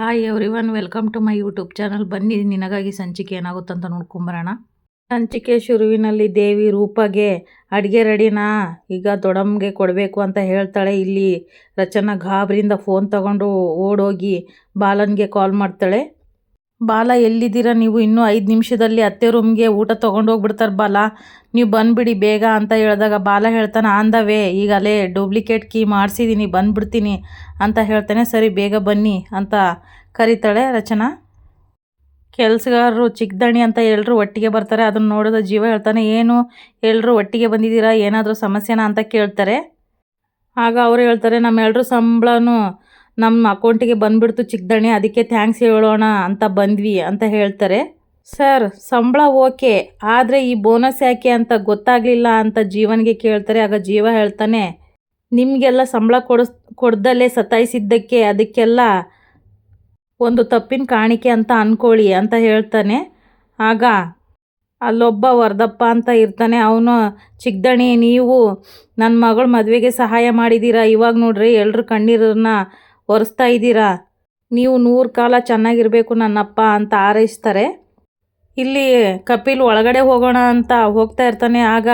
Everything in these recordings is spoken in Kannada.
Hi everyone welcome to my YouTube channel ಬನ್ನಿ, ನಿನಗಾಗಿ ಸಂಚಿಕೆ ಏನಾಗುತ್ತಂತ ನೋಡ್ಕೊಂಬರೋಣ. ಸಂಚಿಕೆ ಶುರುವಿನಲ್ಲಿ ದೇವಿ ರೂಪಗೆ ಅಡುಗೆ ರೆಡಿನಾ ಈಗ ದೊಡಮ್ಗೆ ಕೊಡಬೇಕು ಅಂತ ಹೇಳ್ತಾಳೆ. ಇಲ್ಲಿ ರಚನಾ ಗಾಬರಿಯಿಂದ ಫೋನ್ ತಗೊಂಡು ಓಡೋಗಿ ಬಾಲನ್ಗೆ ಕಾಲ್ ಮಾಡ್ತಾಳೆ. ಬಾಲ, ಎಲ್ಲಿದ್ದೀರಾ ನೀವು? ಇನ್ನೂ ಐದು ನಿಮಿಷದಲ್ಲಿ ಅತ್ತೆ ರೂಮ್ಗೆ ಊಟ ತೊಗೊಂಡು ಹೋಗ್ಬಿಡ್ತಾರೆ ಬಾಲ. ನೀವು ಬಂದುಬಿಡಿ, ಬೇಗ ಅಂತ ಹೇಳಿದಾಗ ಬಾಲ ಹೇಳ್ತಾನೆ ಆನ್ ದ ವೇ ಈಗ ಅಲ್ಲೇ ಡೂಪ್ಲಿಕೇಟ್ ಕೀ ಮಾಡಿಸಿದ್ದೀನಿ ಬಂದುಬಿಡ್ತೀನಿ ಅಂತ ಹೇಳ್ತಾನೆ, ಸರಿ, ಬೇಗ ಬನ್ನಿ ಅಂತ ಕರೀತಾಳೆ ರಚನಾ. ಕೆಲಸಗಾರರು ಚಿಕ್ಕದಣಿ ಅಂತ ಎಲ್ಲರೂ ಒಟ್ಟಿಗೆ ಬರ್ತಾರೆ, ಅದನ್ನು ನೋಡಿದ ಜೀವ ಹೇಳ್ತಾನೆ, ಏನು ಎಲ್ಲರೂ ಒಟ್ಟಿಗೆ ಬಂದಿದ್ದೀರಾ? ಏನಾದರೂ ಸಮಸ್ಯೆನಾ? ಅಂತ ಕೇಳ್ತಾರೆ. ಆಗ ಅವರು ಹೇಳ್ತಾರೆ ನಮ್ಮೆಲ್ಲರೂ ಸಂಬಳನೂ ನಮ್ಮ ಅಕೌಂಟಿಗೆ ಬಂದುಬಿಡ್ತು ಚಿಕ್ಕದಣಿ ಅದಕ್ಕೆ ಥ್ಯಾಂಕ್ಸ್ ಹೇಳೋಣ ಅಂತ ಬಂದ್ವಿ ಅಂತ ಹೇಳ್ತಾರೆ. ಸರ್ ಸಂಬಳ ಓಕೆ ಆದರೆ ಈ ಬೋನಸ್ ಯಾಕೆ ಅಂತ ಗೊತ್ತಾಗಲಿಲ್ಲ ಅಂತ ಜೀವನಿಗೆ ಕೇಳ್ತಾರೆ. ಆಗ ಜೀವ ಹೇಳ್ತಾನೆ, ನಿಮಗೆಲ್ಲ ಸಂಬಳ ಕೊಡಿಸ್ ಕೊಡ್ದಲ್ಲೇ ಸತಾಯಿಸಿದ್ದಕ್ಕೆ ಅದಕ್ಕೆಲ್ಲ ಒಂದು ತಪ್ಪಿನ ಕಾಣಿಕೆ ಅಂತ ಅಂದ್ಕೊಳ್ಳಿ ಅಂತ ಹೇಳ್ತಾನೆ. ಆಗ ಅಲ್ಲೊಬ್ಬ ವರದಪ್ಪ ಅಂತ ಇರ್ತಾನೆ. ಅವನು ಚಿಕ್ಕದಣಿ ನೀವು ನನ್ನ ಮಗಳ ಮದುವೆಗೆ ಸಹಾಯ ಮಾಡಿದ್ದೀರಾ ಇವಾಗ ನೋಡ್ರಿ ಎಲ್ಲರೂ ಕಣ್ಣೀರನ್ನ ಒರೆಸ್ತಾ ಇದ್ದೀರಾ? ನೀವು ನೂರು ಕಾಲ ಚೆನ್ನಾಗಿರಬೇಕು ನನ್ನಪ್ಪ ಅಂತ ಆರೈಸ್ತಾರೆ. ಇಲ್ಲಿ ಕಪಿಲ್ ಒಳಗಡೆ ಹೋಗೋಣ ಅಂತ ಹೋಗ್ತಾ ಇರ್ತಾನೆ, ಆಗ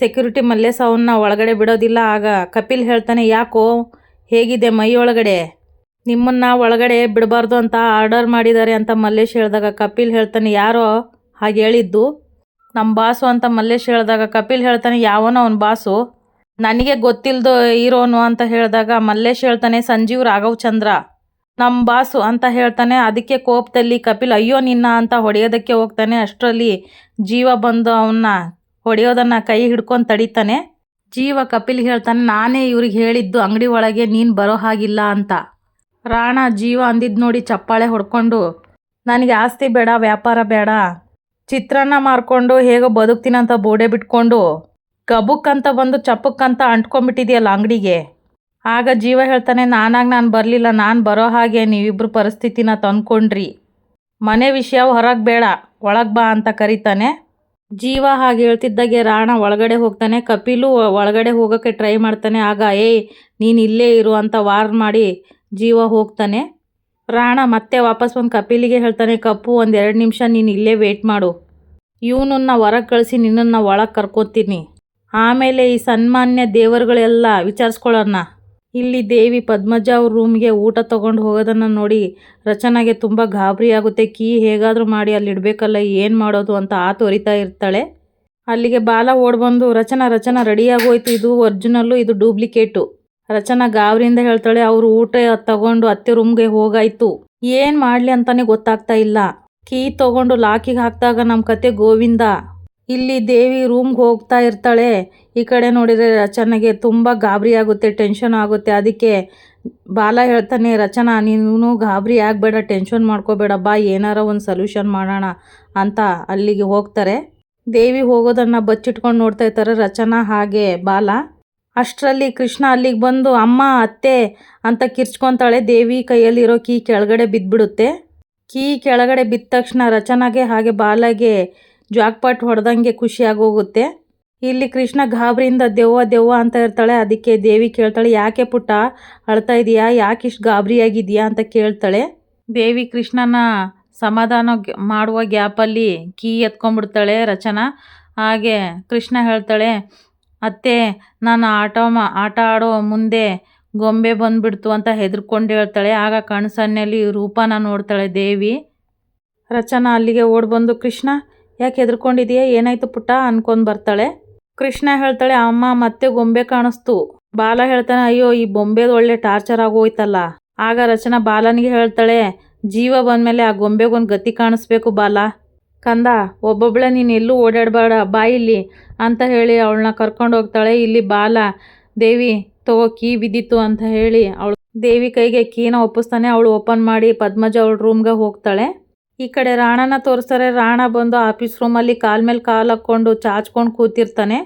ಸೆಕ್ಯೂರಿಟಿ ಮಲ್ಲೇಶ ಅವನ್ನ ಒಳಗಡೆ ಬಿಡೋದಿಲ್ಲ. ಆಗ ಕಪಿಲ್ ಹೇಳ್ತಾನೆ, ಯಾಕೋ? ಹೇಗಿದೆ ಮೈ ಒಳಗಡೆ? ನಿಮ್ಮನ್ನ ಒಳಗಡೆ ಬಿಡಬಾರ್ದು ಅಂತ ಆರ್ಡರ್ ಮಾಡಿದ್ದಾರೆ ಅಂತ ಮಲ್ಲೇಶ್ ಹೇಳಿದಾಗ ಕಪಿಲ್ ಹೇಳ್ತಾನೆ, ಯಾರೋ? ಹಾಗೆ ಹೇಳಿದ್ದು? ನಮ್ಮ ಬಾಸು ಅಂತ ಮಲ್ಲೇಶ್ ಹೇಳಿದಾಗ ಕಪಿಲ್ ಹೇಳ್ತಾನೆ, ಯಾವನೋ ಅವನ ಬಾಸು? ನನಗೆ ಗೊತ್ತಿಲ್ದೋ ಇರೋನು ಅಂತ ಹೇಳಿದಾಗ ಮಲ್ಲೇಶ್ ಹೇಳ್ತಾನೆ, ಸಂಜೀವ್ ರಾಘವ್ ಚಂದ್ರ ನಮ್ಮ ಬಾಸು ಅಂತ ಹೇಳ್ತಾನೆ. ಅದಕ್ಕೆ ಕೋಪದಲ್ಲಿ ಕಪಿಲ್, ಅಯ್ಯೋ ನಿನ್ನ ಅಂತ ಹೊಡೆಯೋದಕ್ಕೆ ಹೋಗ್ತಾನೆ. ಅಷ್ಟರಲ್ಲಿ ಜೀವ ಬಂದು ಅವನ್ನ ಹೊಡೆಯೋದನ್ನು ಕೈ ಹಿಡ್ಕೊಂಡು ತಡಿತಾನೆ. ಜೀವ ಕಪಿಲ್ ಹೇಳ್ತಾನೆ, ನಾನೇ ಇವ್ರಿಗೆ ಹೇಳಿದ್ದು ಅಂಗಡಿ ಒಳಗೆ ನೀನು ಬರೋ ಹಾಗಿಲ್ಲ ಅಂತ. ರಾಣ ಜೀವ ಅಂದಿದ್ದು ನೋಡಿ ಚಪ್ಪಾಳೆ ಹೊಡ್ಕೊಂಡು, ನನಗೆ ಆಸ್ತಿ ಬೇಡ, ವ್ಯಾಪಾರ ಬೇಡ. ಚಿತ್ರಾನ್ನ ಮಾರ್ಕೊಂಡು ಹೇಗೋ ಬದುಕ್ತೀನಂತ ಬೋಡೆ ಬಿಟ್ಕೊಂಡು ಗಬುಕ್ಕಂತ ಬಂದು ಚಪ್ಪಕ್ಕಂತ ಅಂಟ್ಕೊಂಡ್ಬಿಟ್ಟಿದೆಯಲ್ಲ ಅಂಗಡಿಗೆ ಆಗ ಜೀವ ಹೇಳ್ತಾನೆ, ನಾನಾಗ ನಾನು ಬರಲಿಲ್ಲ, ನಾನು ಬರೋ ಹಾಗೆ ನೀವಿಬ್ಬರು ಪರಿಸ್ಥಿತಿನ ತಂದ್ಕೊಂಡ್ರಿ. ಮನೆ ವಿಷಯ ಹೊರಗೆ ಬೇಡ, ಒಳಗೆ ಬಾ ಅಂತ ಕರೀತಾನೆ. ಜೀವ ಹಾಗೆ ಹೇಳ್ತಿದ್ದಾಗೆ ರಾಣ ಒಳಗಡೆ ಹೋಗ್ತಾನೆ, ಕಪಿಲು ಒಳಗಡೆ ಹೋಗೋಕ್ಕೆ ಟ್ರೈ ಮಾಡ್ತಾನೆ, ಆಗ ಏಯ್, ನೀನು ಇಲ್ಲೇ ಇರು ಅಂತ ವಾರ್ ಮಾಡಿ ಜೀವ ಹೋಗ್ತಾನೆ. ರಾಣ ಮತ್ತೆ ವಾಪಸ್ ಒಂದು ಕಪಿಲಿಗೆ ಹೇಳ್ತಾನೆ, ಕಪ್ಪು, ಒಂದು ಎರಡು ನಿಮಿಷ ನೀನು ಇಲ್ಲೇ ವೇಟ್ ಮಾಡು. ಇವನನ್ನ ಹೊರಗೆ ಕಳಿಸಿ ನಿನ್ನನ್ನು ಒಳಗೆ ಕರ್ಕೋತೀನಿ. ಆಮೇಲೆ ಈ ಸನ್ಮಾನ್ಯ ದೇವರುಗಳೆಲ್ಲ ವಿಚಾರಿಸ್ಕೊಳ್ಳೋಣ. ಇಲ್ಲಿ ದೇವಿ ಪದ್ಮಜ ಅವ್ರ ರೂಮ್ಗೆ ಊಟ ತೊಗೊಂಡು ಹೋಗೋದನ್ನು ನೋಡಿ ರಚನಾಗೆ ತುಂಬ ಗಾಬರಿ ಆಗುತ್ತೆ. ಕೀ ಹೇಗಾದರೂ ಮಾಡಿ ಅಲ್ಲಿ ಇಡಬೇಕಲ್ಲ, ಏನು ಮಾಡೋದು ಅಂತ ಆ ತೋರಿತಾ ಇರ್ತಾಳೆ. ಅಲ್ಲಿಗೆ ಬಾಲ ಓಡ್ಬಂದು ರಚನಾ ರಚನಾ ರೆಡಿಯಾಗೋಯ್ತು ಇದು, ಒರ್ಜಿನಲ್ಲು, ಇದು ಡೂಪ್ಲಿಕೇಟು ರಚನಾ ಗಾಬರಿಯಿಂದ ಹೇಳ್ತಾಳೆ, ಅವರು ಊಟ ತಗೊಂಡು ಅತ್ತೆ ರೂಮ್ಗೆ ಹೋಗಾಯ್ತು. ಏನು ಮಾಡಲಿ ಅಂತಲೇ ಗೊತ್ತಾಗ್ತಾ ಇಲ್ಲ. ಕೀ ತಗೊಂಡು ಲಾಕಿಗೆ ಹಾಕಿದಾಗ ನಮ್ಮ ಕತೆ ಗೋವಿಂದ. ಇಲ್ಲಿ ದೇವಿ ರೂಮ್ಗೆ ಹೋಗ್ತಾ ಇರ್ತಾಳೆ. ಈ ಕಡೆ ನೋಡಿದರೆ ರಚನೆಗೆ ತುಂಬ ಗಾಬರಿ ಆಗುತ್ತೆ ಟೆನ್ಷನ್ ಆಗುತ್ತೆ. ಅದಕ್ಕೆ ಬಾಲ ಹೇಳ್ತಾನೆ, ರಚನಾ, ನೀನು ಗಾಬರಿ ಆಗಬೇಡ ಟೆನ್ಷನ್ ಮಾಡ್ಕೋಬೇಡ, ಬಾ, ಏನಾರ ಒಂದು ಸೊಲ್ಯೂಷನ್ ಮಾಡೋಣ ಅಂತ ಅಲ್ಲಿಗೆ ಹೋಗ್ತಾರೆ. ದೇವಿ ಹೋಗೋದನ್ನು ಬಚ್ಚಿಟ್ಕೊಂಡು ನೋಡ್ತಾ ಇರ್ತಾರೆ, ರಚನಾ, ಹಾಗೆ ಬಾಲ? ಅಷ್ಟರಲ್ಲಿ ಕೃಷ್ಣ ಅಲ್ಲಿಗೆ ಬಂದು, ಅಮ್ಮ, ಅತ್ತೆ ಅಂತ ಕಿರ್ಚ್ಕೊತಾಳೆ. ದೇವಿ ಕೈಯಲ್ಲಿರೋ ಕೀ ಕೆಳಗಡೆ ಬಿದ್ದುಬಿಡುತ್ತೆ ಕೀ ಕೆಳಗಡೆ ಬಿದ್ದ ತಕ್ಷಣ ರಚನಾಗೆ ಹಾಗೆ ಬಾಲಗೆ ಜಾಕ್ಪಾಟ್ ಹೊಡೆದಂಗೆ ಖುಷಿಯಾಗೋಗುತ್ತೆ. ಇಲ್ಲಿ ಕೃಷ್ಣ ಗಾಬರಿಯಿಂದ ದೆವ್ವ ದೆವ್ವ ಅಂತ ಇರ್ತಾಳೆ ಅದಕ್ಕೆ ದೇವಿ ಕೇಳ್ತಾಳೆ, ಯಾಕೆ ಪುಟ್ಟ ಅಳ್ತಾ ಇದೆಯಾ? ಯಾಕೆ ಇಷ್ಟು ಗಾಬರಿಯಾಗಿದೆಯಾ ಅಂತ ಕೇಳ್ತಾಳೆ. ದೇವಿ ಕೃಷ್ಣನ ಸಮಾಧಾನ ಮಾಡುವ ಗ್ಯಾಪಲ್ಲಿ ಕೀ ಎತ್ಕೊಂಡ್ಬಿಡ್ತಾಳೆ ರಚನಾ. ಹಾಗೆ ಕೃಷ್ಣ ಹೇಳ್ತಾಳೆ, ಅತ್ತೆ, ನಾನು ಆಟ ಆಟ ಆಡೋ ಮುಂದೆ ಗೊಂಬೆ ಬಂದುಬಿಡ್ತು ಅಂತ ಹೆದರ್ಕೊಂಡು ಹೇಳ್ತಾಳೆ. ಆಗ ಕಣ್ಸನ್ನಲ್ಲಿ ರೂಪನ ನೋಡ್ತಾಳೆ ದೇವಿ. ರಚನಾ ಅಲ್ಲಿಗೆ ಓಡ್ಬಂದು, ಕೃಷ್ಣ ಯಾಕೆ ಹೆದರ್ಕೊಂಡಿದೆಯಾ? ಏನಾಯ್ತು ಪುಟ್ಟ? ಅನ್ಕೊಂಡು ಬರ್ತಾಳೆ. ಕೃಷ್ಣ ಹೇಳ್ತಾಳೆ, ಅಮ್ಮ, ಮತ್ತೆ ಗೊಂಬೆ ಕಾಣಿಸ್ತು. ಬಾಲ ಹೇಳ್ತಾನೆ, ಅಯ್ಯೋ, ಈ ಬೊಂಬೆದು ಒಳ್ಳೆ ಟಾರ್ಚರ್ ಆಗೋಯ್ತಲ್ಲ. ಆಗ ರಚನಾ ಬಾಲನಿಗೆ ಹೇಳ್ತಾಳೆ, ಜೀವ ಬಂದಮೇಲೆ ಆ ಗೊಂಬೆಗೊಂದು ಗತಿ ಕಾಣಿಸ್ಬೇಕು ಬಾಲ. ಕಂದ, ಒಬ್ಬೊಬ್ಳೆ ನೀನು ಎಲ್ಲೂ ಓಡಾಡಬೇಡ ಬಾಯಿಲ್ಲಿ ಅಂತ ಹೇಳಿ ಅವಳನ್ನ ಕರ್ಕೊಂಡು ಹೋಗ್ತಾಳೆ. ಇಲ್ಲಿ ಬಾಲ, ದೇವಿ, ತಗೋ ಕೀ ಬಿದ್ದಿತ್ತು ಅಂತ ಹೇಳಿ ಅವಳು ದೇವಿ ಕೈಗೆ ಕೀನ ಒಪ್ಪಿಸ್ತಾನೆ. ಅವಳು ಓಪನ್ ಮಾಡಿ ಪದ್ಮಜ ಅವಳ ರೂಮ್ಗೆ ಹೋಗ್ತಾಳೆ. ಈ ಕಡೆ ರಾಣನ ತೋರಿಸ್ತಾರೆ. ರಾಣ ಬಂದು ಆಫೀಸ್ ರೂಮಲ್ಲಿ ಕಾಲ್ ಮೇಲೆ ಕಾಲು ಹಾಕ್ಕೊಂಡು ಚಾಚ್ಕೊಂಡು ಕೂತಿರ್ತಾನೆ.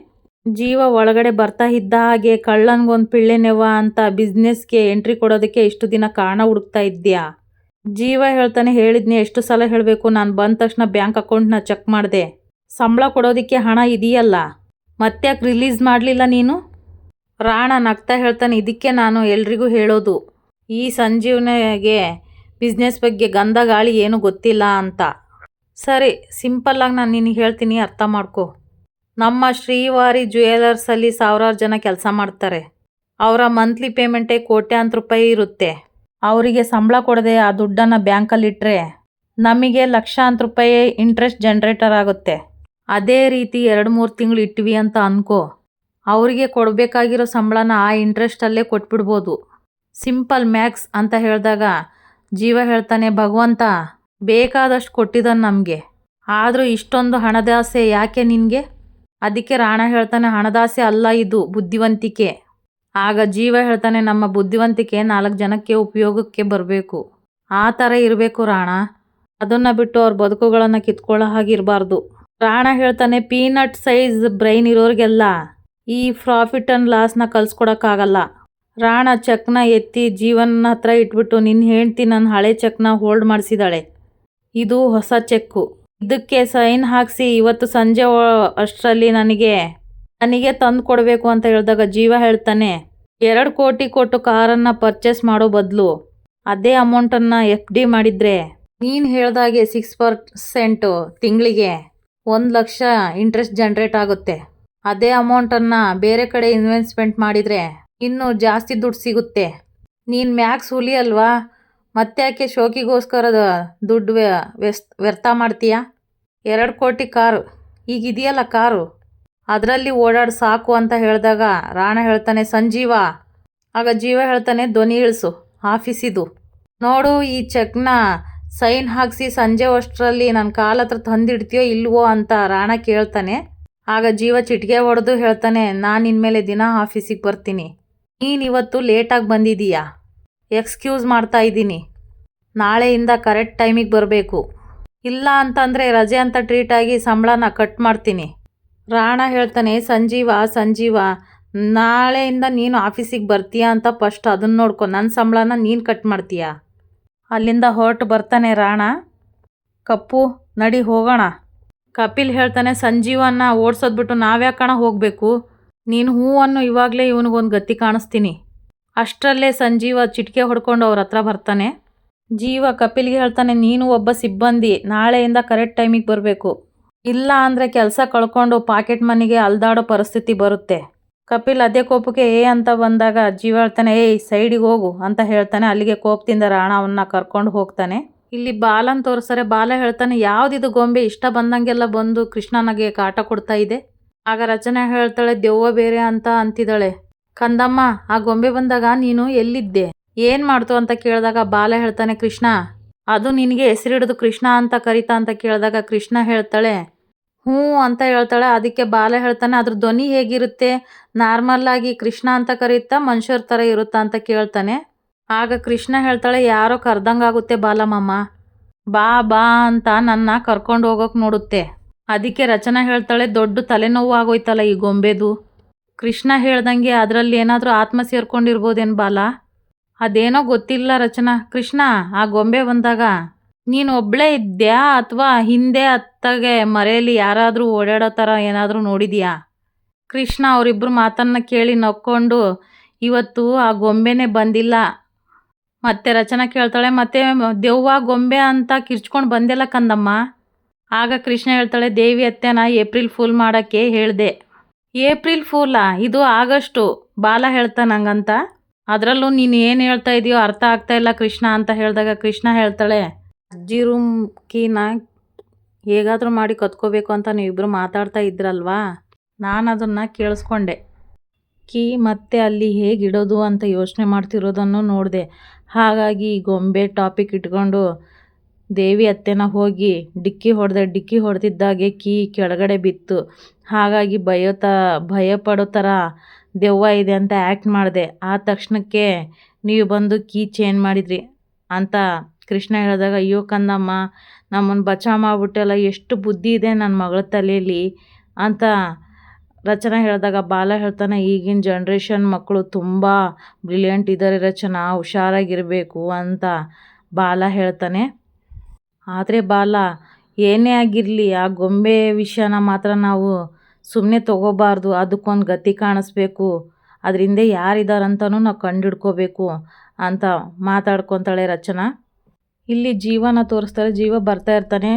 ಜೀವ ಒಳಗಡೆ ಬರ್ತಾ ಇದ್ದ ಹಾಗೆ ಕಳ್ಳನ್ಗೊಂದು ಪಿಳ್ಳೆನೆವ ಅಂತ ಬಿಸ್ನೆಸ್ಗೆ ಎಂಟ್ರಿ ಕೊಡೋದಕ್ಕೆ ಇಷ್ಟು ದಿನ ಕಾರಣ ಹುಡುಕ್ತಾ ಇದ್ದೀಯಾ? ಜೀವ ಹೇಳ್ತಾನೆ, ಹೇಳಿದ್ನಿ, ಎಷ್ಟು ಸಲ ಹೇಳಬೇಕು? ನಾನು ಬಂದ ತಕ್ಷಣ ಬ್ಯಾಂಕ್ ಅಕೌಂಟ್ನ ಚೆಕ್ ಮಾಡಿದೆ. ಸಂಬಳ ಕೊಡೋದಕ್ಕೆ ಹಣ ಇದೆಯಲ್ಲ? ಮತ್ತ್ಯಾಕೆ ರಿಲೀಸ್ ಮಾಡಲಿಲ್ಲ ನೀನು? ರಾಣ ನಗ್ತಾ ಹೇಳ್ತಾನೆ, ಇದಕ್ಕೆ ನಾನು ಎಲ್ರಿಗೂ ಹೇಳೋದು, ಈ ಸಂಜೀವನಿಗೆ ಬಿಸ್ನೆಸ್ ಬಗ್ಗೆ ಗಂಧ ಗಾಳಿ ಏನು ಗೊತ್ತಿಲ್ಲ ಅಂತ. ಸರಿ ಸಿಂಪಲ್ಲಾಗಿ ನಾನು ನಿನಗೆ ಹೇಳ್ತೀನಿ, ಅರ್ಥ ಮಾಡ್ಕೊ. ನಮ್ಮ ಶ್ರೀವಾರಿ ಜ್ಯುವೆಲರ್ಸಲ್ಲಿ ಸಾವಿರಾರು ಜನ ಕೆಲಸ ಮಾಡ್ತಾರೆ. ಅವರ ಮಂತ್ಲಿ ಪೇಮೆಂಟೇ ಕೋಟ್ಯಾಂತರ ರೂಪಾಯಿ ಇರುತ್ತೆ. ಅವರಿಗೆ ಸಂಬಳ ಕೊಡದೆ ಆ ದುಡ್ಡನ್ನು ಬ್ಯಾಂಕಲ್ಲಿಟ್ಟರೆ ನಮಗೆ ಲಕ್ಷಾಂತರ ರೂಪಾಯಿ ಇಂಟ್ರೆಸ್ಟ್ ಜನ್ರೇಟರ್ ಆಗುತ್ತೆ. ಅದೇ ರೀತಿ ಎರಡು ಮೂರು ತಿಂಗಳು ಇಟ್ವಿ ಅಂತ ಅನ್ಕೋ. ಅವರಿಗೆ ಕೊಡಬೇಕಾಗಿರೋ ಸಂಬಳನ ಆ ಇಂಟ್ರೆಸ್ಟಲ್ಲೇ ಕೊಟ್ಬಿಡ್ಬೋದು. ಸಿಂಪಲ್ ಮ್ಯಾಕ್ಸ್ ಅಂತ ಹೇಳಿದಾಗ ಜೀವ ಹೇಳ್ತಾನೆ, ಭಗವಂತ, ಬೇಕಾದಷ್ಟು ಕೊಟ್ಟಿದ್ದಾನೆ ನಮಗೆ. ಆದರೂ ಇಷ್ಟೊಂದು ಹಣದಾಸೆ ಯಾಕೆ ನಿನಗೆ? ಅದಕ್ಕೆ ರಾಣ ಹೇಳ್ತಾನೆ, ಹಣದಾಸೆ ಅಲ್ಲ ಇದು, ಬುದ್ಧಿವಂತಿಕೆ. ಆಗ ಜೀವ ಹೇಳ್ತಾನೆ, ನಮ್ಮ ಬುದ್ಧಿವಂತಿಕೆ ನಾಲ್ಕು ಜನಕ್ಕೆ ಉಪಯೋಗಕ್ಕೆ ಬರಬೇಕು. ಆ ಥರ ಇರಬೇಕು ರಾಣ. ಅದನ್ನು ಬಿಟ್ಟು ಅವ್ರ ಬದುಕುಗಳನ್ನು ಕಿತ್ಕೊಳ್ಳೋ ಹಾಗಿರಬಾರ್ದು ರಾಣ ಹೇಳ್ತಾನೆ, ಪೀನಟ್ ಸೈಜ್ ಬ್ರೈನ್ ಇರೋರಿಗೆಲ್ಲ ಈ ಪ್ರಾಫಿಟ್ ಆ್ಯಂಡ್ ಲಾಸ್ನ ಕಲ್ಸ್ಕೊಡೋಕ್ಕಾಗಲ್ಲ. ರಾಣ ಚೆಕ್ನ ಎತ್ತಿ ಜೀವನ ಹತ್ರ ಇಟ್ಬಿಟ್ಟು ನಿನ್ನ ಹೆಂಡ್ತಿ ನನ್ನ ಹಳೆ ಚೆಕ್ನ ಹೋಲ್ಡ್ ಮಾಡಿಸಿದಾಳೆ. ಇದು ಹೊಸ ಚೆಕ್ಕು. ಇದಕ್ಕೆ ಸೈನ್ ಹಾಕಿಸಿ ಇವತ್ತು ಸಂಜೆ ಅಷ್ಟರಲ್ಲಿ ನನಗೆ ನನಗೆ ತಂದು ಕೊಡಬೇಕು ಅಂತ ಹೇಳಿದಾಗ ಜೀವ ಹೇಳ್ತಾನೆ, ಎರಡು ಕೋಟಿ ಕೊಟ್ಟು ಕಾರನ್ನು ಪರ್ಚೇಸ್ ಮಾಡೋ ಬದಲು, ಅದೇ ಅಮೌಂಟನ್ನು ಎಫ್ ಡಿ ಮಾಡಿದರೆ, ನೀನು ಹೇಳ್ದಾಗೆ ಸಿಕ್ಸ್ ಪರ್ಸೆಂಟು ತಿಂಗಳಿಗೆ ಒಂದು ಲಕ್ಷ ಇಂಟ್ರೆಸ್ಟ್ ಜನ್ರೇಟ್ ಆಗುತ್ತೆ. ಅದೇ ಅಮೌಂಟನ್ನು ಬೇರೆ ಕಡೆ ಇನ್ವೆಸ್ಟ್ಮೆಂಟ್ ಮಾಡಿದರೆ ಇನ್ನೂ ಜಾಸ್ತಿ ದುಡ್ಡು ಸಿಗುತ್ತೆ. ನೀನು ಮ್ಯಾಕ್ಸ್ ಹುಲಿ ಅಲ್ವಾ? ಮತ್ತ್ಯಾಕೆ ಶೋಕಿಗೋಸ್ಕರ ದುಡ್ಡು ವ್ಯರ್ಥ ಮಾಡ್ತೀಯ? ಎರಡು ಕೋಟಿ ಕಾರು. ಈಗ ಇದೆಯಲ್ಲ ಕಾರು. ಅದರಲ್ಲಿ ಓಡಾಡಿ ಸಾಕು ಅಂತ ಹೇಳಿದಾಗ ರಾಣ ಹೇಳ್ತಾನೆ, ಸಂಜೀವ. ಆಗ ಜೀವ ಹೇಳ್ತಾನೆ, ಧ್ವನಿ ಇಳಿಸು. ಆಫೀಸಿದು ನೋಡು, ಈ ಚೆಕ್ನ ಸೈನ್ ಹಾಕಿಸಿ ಸಂಜೆ ಅಷ್ಟರಲ್ಲಿ ನನ್ನ ಕಾಲ ಹತ್ರ ತಂದಿಡ್ತೀಯೋ ಇಲ್ವೋ ಅಂತ ರಾಣ ಕೇಳ್ತಾನೆ. ಆಗ ಜೀವ ಚಿಟಿಕೆ ಹೊಡೆದು ಹೇಳ್ತಾನೆ, ನಾನು ಇನ್ಮೇಲೆ ದಿನ ಆಫೀಸಿಗೆ ಬರ್ತೀನಿ. ನೀನು ಇವತ್ತು ಲೇಟಾಗಿ ಬಂದಿದ್ದೀಯಾ ಎಕ್ಸ್ಕ್ಯೂಸ್ ಮಾಡ್ತಾ ಇದ್ದೀನಿ. ನಾಳೆಯಿಂದ ಕರೆಕ್ಟ್ ಟೈಮಿಗೆ ಬರಬೇಕು. ಇಲ್ಲ ಅಂತಂದರೆ ರಜೆ ಅಂತ ಟ್ರೀಟಾಗಿ ಸಂಬಳನ ಕಟ್ ಮಾಡ್ತೀನಿ. ರಾಣ ಹೇಳ್ತಾನೆ, ಸಂಜೀವ ಸಂಜೀವ, ನಾಳೆಯಿಂದ ನೀನು ಆಫೀಸಿಗೆ ಬರ್ತೀಯಾ ಅಂತ ಫಸ್ಟ್ ಅದನ್ನು ನೋಡ್ಕೊ. ನನ್ನ ಸಂಬಳನ ನೀನು ಕಟ್ ಮಾಡ್ತೀಯಾ? ಅಲ್ಲಿಂದ ಹೊರಟು ಬರ್ತಾನೆ ರಾಣ. ಕಪ್ಪು, ನಡಿ ಹೋಗೋಣ. ಕಪಿಲ್ ಹೇಳ್ತಾನೆ, ಸಂಜೀವನ್ನ ಓಡಿಸೋದ್ಬಿಟ್ಟು ನಾವ್ಯಾಕಣ ಹೋಗಬೇಕು? ನೀನು ಹೂ ಅನ್ನು ಇವಾಗಲೇ ಇವನಿಗೊಂದು ಗತಿ ಕಾಣಿಸ್ತೀನಿ. ಅಷ್ಟರಲ್ಲೇ ಸಂಜೀವ ಚಿಟಿಕೆ ಹೊಡ್ಕೊಂಡು ಅವ್ರ ಹತ್ರ ಬರ್ತಾನೆ. ಜೀವ ಕಪಿಲ್ಗೆ ಹೇಳ್ತಾನೆ, ನೀನು ಒಬ್ಬ ಸಿಬ್ಬಂದಿ, ನಾಳೆಯಿಂದ ಕರೆಕ್ಟ್ ಟೈಮಿಗೆ ಬರಬೇಕು. ಇಲ್ಲ ಅಂದರೆ ಕೆಲಸ ಕಳ್ಕೊಂಡು ಪಾಕೆಟ್ ಮನಿಗೆ ಅಲ್ದಾಡೋ ಪರಿಸ್ಥಿತಿ ಬರುತ್ತೆ. ಕಪಿಲ್ ಅದೇ ಕೋಪಕ್ಕೆ, ಏ ಅಂತ ಬಂದಾಗ ಜೀವ ಹೇಳ್ತಾನೆ, ಏಯ್, ಸೈಡಿಗೆ ಹೋಗು ಅಂತ ಹೇಳ್ತಾನೆ. ಅಲ್ಲಿಗೆ ಕೋಪದಿಂದ ರಾಣ ಅವನ್ನ ಕರ್ಕೊಂಡು ಹೋಗ್ತಾನೆ. ಇಲ್ಲಿ ಬಾಲನ್ ತೋರಿಸ್ತಾರೆ ಬಾಲ ಹೇಳ್ತಾನೆ, ಯಾವುದಿದು ಗೊಂಬೆ? ಇಷ್ಟ ಬಂದಂಗೆಲ್ಲ ಬಂದು ಕೃಷ್ಣನಿಗೆ ಕಾಟ ಕೊಡ್ತಾ ಇದೆ. ಆಗ ರಚನೆ ಹೇಳ್ತಾಳೆ, ದೆವ್ವ ಬೇರೆ ಅಂತ ಅಂತಿದ್ದಾಳೆ. ಕಂದಮ್ಮ, ಆ ಗೊಂಬೆ ಬಂದಾಗ ನೀನು ಎಲ್ಲಿದ್ದೆ? ಏನ್ ಮಾಡ್ತು ಅಂತ ಕೇಳಿದಾಗ ಬಾಲ ಹೇಳ್ತಾನೆ, ಕೃಷ್ಣ, ಅದು ನಿನಗೆ ಹೆಸರಿಡಿದು ಕೃಷ್ಣ ಅಂತ ಕರಿತಾ ಅಂತ ಕೇಳಿದಾಗ ಕೃಷ್ಣ ಹೇಳ್ತಾಳೆ, ಹ್ಞೂ ಅಂತ ಹೇಳ್ತಾಳೆ. ಅದಕ್ಕೆ ಬಾಲ ಹೇಳ್ತಾನೆ, ಅದ್ರ ಧ್ವನಿ ಹೇಗಿರುತ್ತೆ? ನಾರ್ಮಲ್ ಆಗಿ ಕೃಷ್ಣ ಅಂತ ಕರೀತಾ ಮನುಷ್ಯರ ಥರ ಇರುತ್ತಾ ಅಂತ ಕೇಳ್ತಾನೆ. ಆಗ ಕೃಷ್ಣ ಹೇಳ್ತಾಳೆ, ಯಾರೋ ಕರ್ದಂಗಾಗುತ್ತೆ ಬಾಲಮಮ್ಮ ಬಾ ಬಾ ಅಂತ ನನ್ನ ಕರ್ಕೊಂಡು ಹೋಗೋಕೆ ನೋಡುತ್ತೆ. ಅದಕ್ಕೆ ರಚನಾ ಹೇಳ್ತಾಳೆ, ದೊಡ್ಡ ತಲೆನೋವು ಆಗೋಯ್ತಲ್ಲ ಈ ಗೊಂಬೆದು. ಕೃಷ್ಣ ಹೇಳ್ದಂಗೆ ಅದರಲ್ಲಿ ಏನಾದರೂ ಆತ್ಮ ಸೇರ್ಕೊಂಡಿರ್ಬೋದೇನು ಬಾಲ? ಅದೇನೋ ಗೊತ್ತಿಲ್ಲ ರಚನಾ. ಕೃಷ್ಣ, ಆ ಗೊಂಬೆ ಬಂದಾಗ ನೀನು ಒಬ್ಳೇ ಇದ್ದ್ಯಾ ಅಥವಾ ಹಿಂದೆ ಅತ್ತಗೆ ಮರೆಯಲ್ಲಿ ಯಾರಾದರೂ ಓಡಾಡೋ ಥರ ಏನಾದರೂ ನೋಡಿದ್ಯಾ? ಕೃಷ್ಣ ಅವರಿಬ್ಬರು ಮಾತನ್ನ ಕೇಳಿ ನಕ್ಕೊಂಡು, ಇವತ್ತು ಆ ಗೊಂಬೆನೇ ಬಂದಿಲ್ಲ. ಮತ್ತೆ ರಚನಾ ಕೇಳ್ತಾಳೆ, ಮತ್ತೆ ದೆವ್ವ ಗೊಂಬೆ ಅಂತ ಕಿರ್ಚ್ಕೊಂಡು ಬಂದೆಲ್ಲ ಕಂದಮ್ಮ? ಆಗ ಕೃಷ್ಣ ಹೇಳ್ತಾಳೆ, ದೇವಿ ಅತ್ತೆನ ಏಪ್ರಿಲ್ ಫೂಲ್ ಮಾಡೋಕ್ಕೆ ಹೇಳಿದೆ. ಏಪ್ರಿಲ್ ಫೂಲಾ? ಇದು ಆಗಸ್ಟು ಬಾಲ ಹೇಳ್ತಾನಂಗಂತ ಅದರಲ್ಲೂ ನೀನು ಏನು ಹೇಳ್ತಾ ಇದೆಯೋ ಅರ್ಥ ಆಗ್ತಾ ಇಲ್ಲ ಕೃಷ್ಣ ಅಂತ ಹೇಳಿದಾಗ ಕೃಷ್ಣ ಹೇಳ್ತಾಳೆ, ಅಜ್ಜಿ ರೂಮ್ ಕೀನ ಹೇಗಾದರೂ ಮಾಡಿ ಕತ್ಕೋಬೇಕು ಅಂತ ನೀವಿಬ್ಬರು ಮಾತಾಡ್ತಾ ಇದ್ರಲ್ವಾ? ನಾನು ಅದನ್ನು ಕೇಳಿಸ್ಕೊಂಡೆ. ಕೀ ಮತ್ತೆ ಅಲ್ಲಿ ಹೇಗಿಡೋದು ಅಂತ ಯೋಚನೆ ಮಾಡ್ತಿರೋದನ್ನು ನೋಡಿದೆ. ಹಾಗಾಗಿ ಗೊಂಬೆ ಟಾಪಿಕ್ ಇಟ್ಕೊಂಡು ದೇವಿ ಅತ್ತೆನ ಹೋಗಿ ಡಿಕ್ಕಿ ಹೊಡೆದ ಡಿಕ್ಕಿ ಹೊಡೆದಿದ್ದಾಗೆ ಕೀ ಕೆಳಗಡೆ ಬಿತ್ತು. ಹಾಗಾಗಿ ಭಯೋತ ಭಯಪಡೋ ಭಯ ಥರ ದೆವ್ವ ಇದೆ ಅಂತ ಆ್ಯಕ್ಟ್ ಮಾಡಿದೆ. ಆ ತಕ್ಷಣಕ್ಕೆ ನೀವು ಬಂದು ಕೀ ಚೇಂಜ್ ಮಾಡಿದ್ರಿ ಅಂತ ಕೃಷ್ಣ ಹೇಳಿದಾಗ, ಅಯ್ಯೋ ಕಂದಮ್ಮ ನಮ್ಮನ್ನು ಬಚಾವ್ ಮಾಡಿಬಿಟ್ಟಲ್ಲ ಎಷ್ಟು ಬುದ್ಧಿ ಇದೆ ನನ್ನ ಮಗಳ ತಲೆಯಲ್ಲಿ ಅಂತ ರಚನಾ ಹೇಳಿದಾಗ, ಬಾಲ ಹೇಳ್ತಾನೆ, ಈಗಿನ ಜನ್ರೇಷನ್ ಮಕ್ಕಳು ತುಂಬ ಬ್ರಿಲಿಯಂಟ್ ಇದ್ದಾರೆ ರಚನಾ, ಹುಷಾರಾಗಿರಬೇಕು ಅಂತ ಬಾಲ ಹೇಳ್ತಾನೆ. ಆದರೆ ಬಾಲ, ಏನೇ ಆಗಿರಲಿ, ಆ ಗೊಂಬೆ ವಿಷಯನ ಮಾತ್ರ ನಾವು ಸುಮ್ಮನೆ ತಗೋಬಾರ್ದು. ಅದಕ್ಕೊಂದು ಗತಿ ಕಾಣಿಸ್ಬೇಕು. ಅದರಿಂದ ಯಾರಿದಾರಂತನೂ ನಾವು ಕಂಡು ಹಿಡ್ಕೋಬೇಕು ಅಂತ ಮಾತಾಡ್ಕೊತಾಳೆ ರಚನಾ. ಇಲ್ಲಿ ಜೀವನ ತೋರಿಸ್ತಾರೆ ಜೀವ ಬರ್ತಾ ಇರ್ತಾನೆ.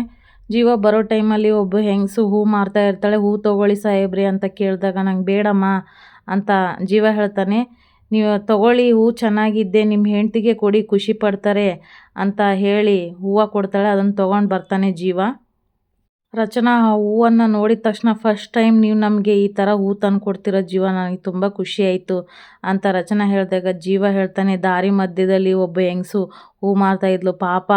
ಜೀವ ಬರೋ ಟೈಮಲ್ಲಿ ಒಬ್ಬ ಹೆಂಗಸು ಹೂ ಮಾರ್ತಾ ಇರ್ತಾಳೆ. ಹೂ ತೊಗೊಳ್ಳಿ ಸಾಹೇಬ್ರಿ ಅಂತ ಕೇಳಿದಾಗ ನಂಗೆ ಬೇಡಮ್ಮ ಅಂತ ಜೀವ ಹೇಳ್ತಾನೆ. ನೀವು ತಗೊಳ್ಳಿ, ಹೂ ಚೆನ್ನಾಗಿದ್ದೆ ನಿಮ್ಮ ಹೆಂಡತಿಗೆ ಕೊಡಿ, ಖುಷಿ ಪಡ್ತಾರೆ ಅಂತ ಹೇಳಿ ಹೂವು ಕೊಡ್ತಾಳೆ ಅದನ್ನು ತೊಗೊಂಡು ಬರ್ತಾನೆ ಜೀವ. ರಚನಾ ಆ ಹೂವನ್ನು ನೋಡಿದ ತಕ್ಷಣ ಫಸ್ಟ್ ಟೈಮ್ ನೀವು ನಮಗೆ ಈ ಥರ ಹೂ ತಂದು ಕೊಡ್ತಿರೋ, ಜೀವ ನನಗೆ ತುಂಬ ಖುಷಿ ಆಯಿತು ಅಂತ ರಚನಾ ಹೇಳಿದಾಗ ಜೀವ ಹೇಳ್ತಾನೆ, ದಾರಿ ಮಧ್ಯದಲ್ಲಿ ಒಬ್ಬ ಹೆಂಗಸು ಹೂ ಮಾರ್ತಾ ಇದ್ಲು, ಪಾಪ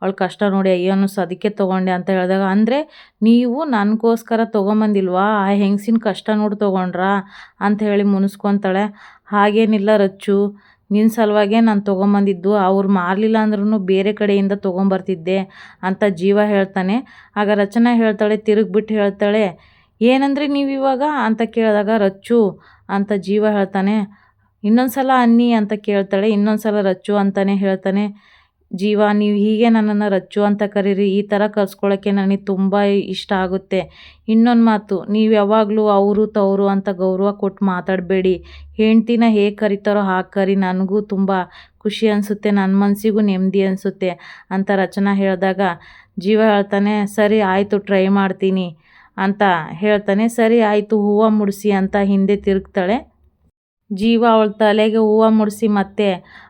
ಅವಳು ಕಷ್ಟ ನೋಡಿ ಅಯ್ಯೋನು ಅನ್ನಿಸ್ತು ಅದಕ್ಕೆ ತೊಗೊಂಡೆ ಅಂತ ಹೇಳಿದಾಗ, ಅಂದರೆ ನೀವು ನನಗೋಸ್ಕರ ತೊಗೊಂಬಂದಿಲ್ವಾ? ಆ ಹೆಂಗಸಿನ ಕಷ್ಟ ನೋಡಿ ತೊಗೊಂಡ್ರಾ? ಅಂತ ಹೇಳಿ ಮುನಿಸ್ಕೊತಾಳೆ. ಹಾಗೇನಿಲ್ಲ ರಚ್ಚು ನಿನ್ನ ಸಲುವಾಗೇ ನಾನು ತೊಗೊಂಬಂದಿದ್ದು, ಅವ್ರು ಮಾರಲಿಲ್ಲ ಅಂದ್ರೂ ಬೇರೆ ಕಡೆಯಿಂದ ತೊಗೊಂಬರ್ತಿದ್ದೆ ಅಂತ ಜೀವ ಹೇಳ್ತಾನೆ. ಆಗ ರಚನಾ ಹೇಳ್ತಾಳೆ ತಿರುಗಿಬಿಟ್ಟು ಹೇಳ್ತಾಳೆ, ಏನಂದ್ರೆ ನೀವಿವಾಗ? ಅಂತ ಕೇಳಿದಾಗ, ರಚ್ಚು ಅಂತ ಜೀವ ಹೇಳ್ತಾನೆ. ಇನ್ನೊಂದು ಸಲ ಅನ್ನಿ ಅಂತ ಕೇಳ್ತಾಳೆ. ಇನ್ನೊಂದು ಸಲ ರಚ್ಚು ಅಂತಲೇ ಹೇಳ್ತಾನೆ. ಜೀವ, ನೀವು ಹೀಗೆ ನನ್ನನ್ನು ರಚ್ಚು ಅಂತ ಕರೀರಿ, ಈ ಥರ ಕರ್ಸ್ಕೊಳ್ಳೋಕ್ಕೆ ನನಗೆ ತುಂಬ ಇಷ್ಟ ಆಗುತ್ತೆ. ಇನ್ನೊಂದು ಮಾತು, ನೀವು ಯಾವಾಗಲೂ ಅವರು ತವರು ಅಂತ ಗೌರವ ಕೊಟ್ಟು ಮಾತಾಡಬೇಡಿ. ಹೆಂಡ್ತಿನ ಹೇಗೆ ಕರಿತಾರೋ ಹಾಗೆ ಕರಿ, ನನಗೂ ತುಂಬ ಖುಷಿ ಅನಿಸುತ್ತೆ ನನ್ನ ಮನಸ್ಸಿಗೂ ನೆಮ್ಮದಿ ಅನಿಸುತ್ತೆ ಅಂತ ರಚನಾ ಹೇಳಿದಾಗ, ಜೀವ ಹೇಳ್ತಾನೆ, ಸರಿ ಆಯಿತು, ಟ್ರೈ ಮಾಡ್ತೀನಿ ಅಂತ ಹೇಳ್ತಾನೆ, ಸರಿ ಆಯಿತು, ಹೂವು ಮುಡಿಸಿ ಅಂತ ಹಿಂದೆ ತಿರುಗ್ತಾಳೆ. ಜೀವ ಅವಳ ತಲೆಗೆ ಹೂವು ಮುಡಿಸಿ ಮತ್ತೆ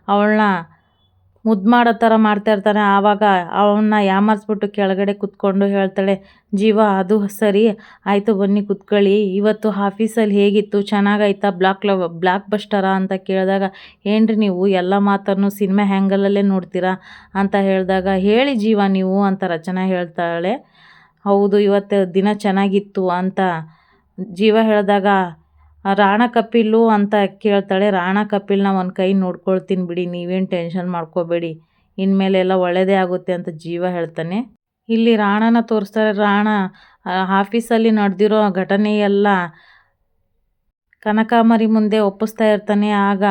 ಅವಳನ್ನ ಮುದ್ದು ಮಾಡೋ ಥರ ಮಾಡ್ತಾಯಿರ್ತಾನೆ ಆವಾಗ ಅವನ್ನ ಯಾಮಾರಿಸ್ಬಿಟ್ಟು ಕೆಳಗಡೆ ಕುತ್ಕೊಂಡು ಹೇಳ್ತಾಳೆ, ಜೀವ, ಅದು ಸರಿ. ಆಯಿತು ಬನ್ನಿ, ಕುತ್ಕೊಳ್ಳಿ. ಇವತ್ತು ಆಫೀಸಲ್ಲಿ ಹೇಗಿತ್ತು? ಚೆನ್ನಾಗಾಯ್ತಾ? ಬ್ಲಾಕ್ ಲವ್, ಬ್ಲಾಕ್ ಬಸ್ಟರಾ? ಅಂತ ಕೇಳಿದಾಗ, ಏನ್ರಿ ನೀವು? ಎಲ್ಲ ಮಾತನ್ನು ಸಿನಿಮಾ ಹ್ಯಾಂಗಲಲ್ಲೇ ನೋಡ್ತೀರಾ? ಅಂತ ಹೇಳಿದಾಗ, ಹೇಳಿ ಜೀವ ನೀವು ಅಂತ ರಚನಾ ಹೇಳ್ತಾಳೆ. ಹೌದು, ಇವತ್ತು ದಿನ ಚೆನ್ನಾಗಿತ್ತು ಅಂತ ಜೀವ ಹೇಳಿದಾಗ ರಾಣ ಕಪಿಲು ಅಂತ ಕೇಳ್ತಾಳೆ, ರಾಣ ಕಪಿಲ್ನ ಒಂದು ಕೈ ನೋಡ್ಕೊಳ್ತೀನಿ ಬಿಡಿ, ನೀವೇನು ಟೆನ್ಷನ್ ಮಾಡ್ಕೋಬೇಡಿ ಇನ್ಮೇಲೆ ಎಲ್ಲ ಒಳ್ಳೆಯದೇ ಆಗುತ್ತೆ ಅಂತ ಜೀವ ಹೇಳ್ತಾನೆ. ಇಲ್ಲಿ ರಾಣನ ತೋರಿಸ್ತಾರೆ, ರಾಣ ಆಫೀಸಲ್ಲಿ ನಡೆದಿರೋ ಘಟನೆ ಎಲ್ಲ ಕನಕಾಂಬರಿ ಮುಂದೆ ಒಪ್ಪಿಸ್ತಾ ಇರ್ತಾನೆ, ಆಗ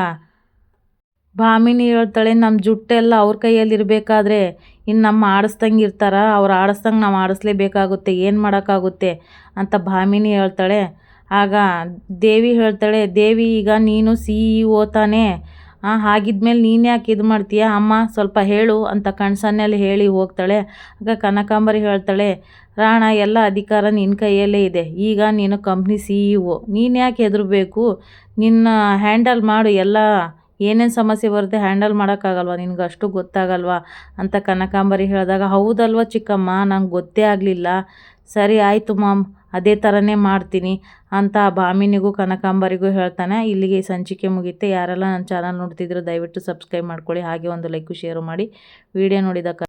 ಭಾಮಿನಿ ಹೇಳ್ತಾಳೆ ನಮ್ಮ ಜುಟ್ಟೆಲ್ಲ ಅವ್ರ ಕೈಯಲ್ಲಿ ಇರಬೇಕಾದ್ರೆ ಇನ್ನು ನಮ್ಮ ಆಡಿಸ್ದಂಗೆ ಇರ್ತಾರ, ಅವ್ರು ಆಡಿಸ್ದಂಗೆ ನಾವು ಆಡಿಸ್ಲೇಬೇಕಾಗುತ್ತೆ, ಏನು ಮಾಡೋಕ್ಕಾಗುತ್ತೆ? ಅಂತ ಭಾಮಿನಿ ಹೇಳ್ತಾಳೆ ಆಗ ದೇವಿ ಹೇಳ್ತಾಳೆ, ದೇವಿ, ಈಗ ನೀನು ಸಿ ಇ ಒ ತಾನೇ? ಹಾಗಿದ್ಮೇಲೆ ನೀನು ಯಾಕೆ ಇದು ಮಾಡ್ತೀಯ? ಅಮ್ಮ, ಸ್ವಲ್ಪ ಹೇಳು ಅಂತ ಕಣ್ಸನ್ನಲ್ಲಿ ಹೇಳಿ ಹೋಗ್ತಾಳೆ. ಆಗ ಕನಕಾಂಬರಿ ಹೇಳ್ತಾಳೆ, ರಾಣ, ಎಲ್ಲ ಅಧಿಕಾರ ನಿನ್ನ ಕೈಯಲ್ಲೇ ಇದೆ. ಈಗ ನೀನು ಕಂಪ್ನಿ ಸಿ ಇ ಒ ನೀನು ಯಾಕೆ ಹೆದರಬೇಕು? ನಿನ್ನ ಹ್ಯಾಂಡಲ್ ಮಾಡು, ಎಲ್ಲ ಏನೇನು ಸಮಸ್ಯೆ ಬರುತ್ತೆ ಹ್ಯಾಂಡಲ್ ಮಾಡೋಕ್ಕಾಗಲ್ವ? ನಿನಗೆ ಅಷ್ಟು ಗೊತ್ತಾಗಲ್ವಾ? ಅಂತ ಕನಕಾಂಬರಿ ಹೇಳಿದಾಗ, ಹೌದಲ್ವ ಚಿಕ್ಕಮ್ಮ, ನಂಗೆ ಗೊತ್ತೇ ಆಗಲಿಲ್ಲ. ಸರಿ, ಆಯಿತು ಮಾಮ್. ಅದೇ ಥರನೇ ಮಾಡ್ತೀನಿ ಅಂತ ಭಾಮಿನಿಗೂ ಕನಕಾಂಬರಿಗೂ ಹೇಳ್ತಾನೆ. ಇಲ್ಲಿಗೆ ಸಂಚಿಕೆ ಮುಗಿಯುತ್ತೆ. ಯಾರೆಲ್ಲ ನನ್ನ ಚಾನಲ್ ನೋಡ್ತಿದ್ರು ದಯವಿಟ್ಟು ಸಬ್ಸ್ಕ್ರೈಬ್ ಮಾಡ್ಕೊಳ್ಳಿ. ಹಾಗೆ ಒಂದು ಲೈಕು ಶೇರು ಮಾಡಿ. ವಿಡಿಯೋ ನೋಡಿದ